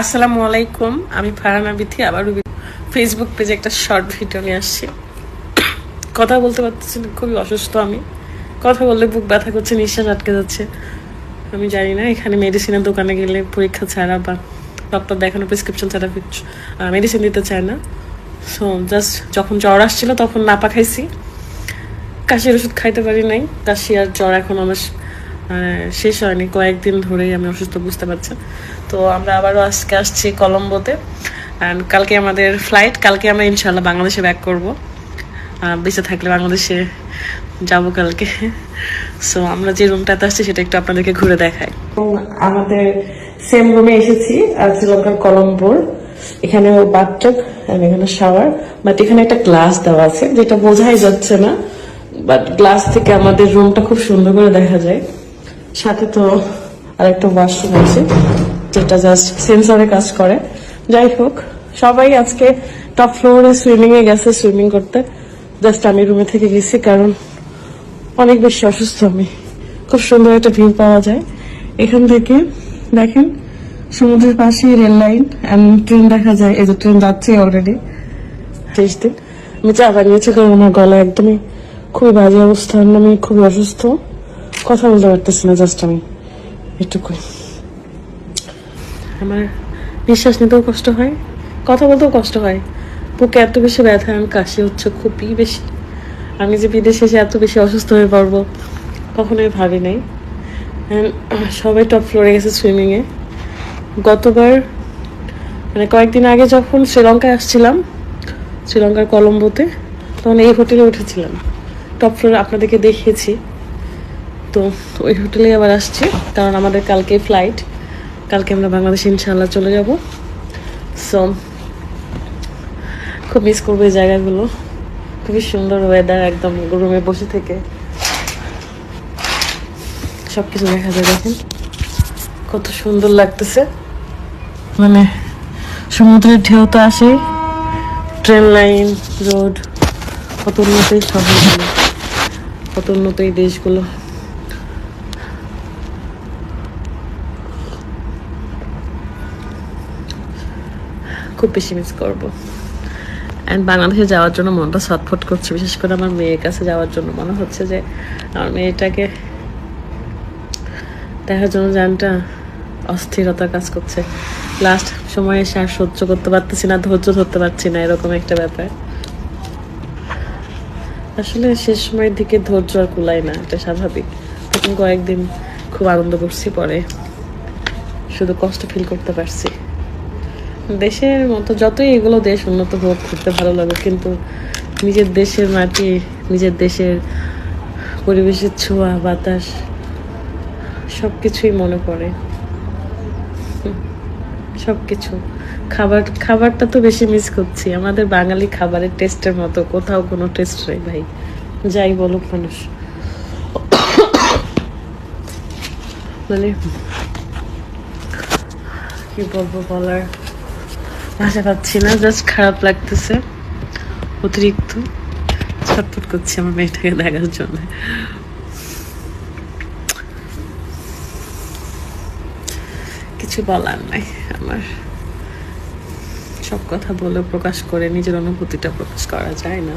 আসসালামু আলাইকুম, আমি ফারানা বিথি, আবার ফেসবুক পেজে একটা শর্ট ভিডিও নিয়ে আসছি। কথা বলতে পারতেছি খুবই অসুস্থ আমি। কথা বললে বুক ব্যথা করছে, নিঃশ্বাস আটকে যাচ্ছে। আমি জানি না, এখানে মেডিসিনের দোকানে গেলে পরীক্ষা ছাড়া বা ডক্টর দেখানো প্রেসক্রিপশন ছাড়া কিছু মেডিসিন দিতে চায় না। সো জাস্ট যখন জ্বর আসছিল, তখন নাপা খাইছি। কাশির ওষুধ খাইতে পারি নাই। কাশি আর জ্বর এখন আমার শেষ হয়নি, কয়েকদিন ধরেই আমি অসুস্থ, বুঝতে পারছেন? তো আমরা আবারও আজকে আসছি কলম্বোতে। অ্যান্ড কালকে আমাদের ফ্লাইট কালকে আমরা ইনশাল্লাহ বাংলাদেশে ব্যাক করব। বেঁচে থাকলে বাংলাদেশে যাব কালকে। সো আমরা যে রুমটাতে আসছি, সেটা একটু আপনাদেরকে ঘুরে দেখাই। আমাদের সেম রুমে এসেছি শ্রীলঙ্কার কলম্বোর। এখানে বাথটব এখানে শাওয়ার বাট এখানে একটা গ্লাস দেওয়া আছে, যেটা বোঝাই যাচ্ছে না বাট গ্লাস থেকে আমাদের রুমটা খুব সুন্দর করে দেখা যায়। সাথে তো আরেকটা ওয়াশরুম আছে, যেটা জাস্ট সেন্সরে কাজ করে। যাই হোক, সবাই আজকে টপ ফ্লোরে সুইমিং এ গেছে সুইমিং করতে। জাস্ট আমি রুমে থেকে গেছি কারণ অনেক বেশি অসুস্থ আমি। খুব সুন্দর একটা ভিউ পাওয়া যায়। এখান থেকে দেখেন, সমুদ্রের পাশেই রেল লাইন ট্রেন দেখা যায়। এই যে ট্রেন যাচ্ছে অলরেডি তেইশ দিন। আমি চা বানিয়েছি কারণ আমার গলা একদমই খুবই বাজে অবস্থা, আমি খুবই অসুস্থ। কথা বলতে পারতেছি না জাস্ট আমি এটুকুই আমার নিঃশ্বাস নিতেও কষ্ট হয়, কথা বলতেও কষ্ট হয়। বুকে এত বেশি ব্যথা, আমি কাশি হচ্ছে খুবই বেশি। আমি যে বিদেশে এসে এত বেশি অসুস্থ হয়ে পড়ব, কখনোই ভাবি নাই। সবাই টপ ফ্লোরে গেছে সুইমিংয়ে গতবার মানে কয়েকদিন আগে যখন শ্রীলঙ্কায় আসছিলাম, শ্রীলঙ্কার কলম্বোতে, তখন এই হোটেলে উঠেছিলাম। টপ ফ্লোরে আপনাদেরকে দেখিয়েছি। তো ওই হোটেলে আবার আসছি। কারণ আমাদের কালকে ফ্লাইট কালকে আমরা বাংলাদেশে ইনশাল্লাহ চলে যাব। সো খুব মিস করব এই জায়গাগুলো। খুবই সুন্দর ওয়েদার একদম রুমে বসে থেকে। সব কিছু দেখা যায় দেখেন। কত সুন্দর লাগতেছে। মানে সমুদ্রের ঢেউ তো আসে ট্রেন লাইন রোড কত উন্নত শহরগুলো। কত উন্নত এই দেশগুলো। খুব বেশি মিস করব। অ্যান্ড বাংলাদেশে যাওয়ার জন্য মনটা ছটফট করছে। বিশেষ করে আমার মেয়ের কাছে যাওয়ার জন্য মনে হচ্ছে যে আমার মেয়েটাকে দেখার জন্য জানটা অস্থিরতা কাজ করছে। লাস্ট সময়ে এসে আর সহ্য করতে পারতেছি না, ধৈর্য ধরতে পারছি না, এরকম একটা ব্যাপার। আসলে শেষ সময়ের দিকে ধৈর্য আর কুলায় না, এটা স্বাভাবিক। প্রথম কয়েকদিন খুব আনন্দ করছি, পরে শুধু কষ্ট ফিল করতে পারছি। দেশের মতো, যতই এগুলো দেশ উন্নত হোক, ঘুরতে ভালো লাগে কিন্তু নিজের দেশের মাটি, নিজের দেশের পরিবেশের ছোঁয়া, বাতাস সব কিছুই মনে পড়ে। সব কিছু খাবার, খাবারটা তো বেশি মিস করছি। আমাদের বাঙালি খাবারের টেস্টের মতো, কোথাও কোনো টেস্ট নেই ভাই। যাই বলুক মানুষ। মানে কি বলব বলার? ভাষা পাচ্ছি না জাস্ট খারাপ লাগতেছে। অতিরিক্ত ছটফট করছি আমার মেয়েটাকে দেখার জন্য। কিছু বলার নাই আমার। সব কথা বলে প্রকাশ করে নিজের অনুভূতিটা প্রকাশ করা যায় না।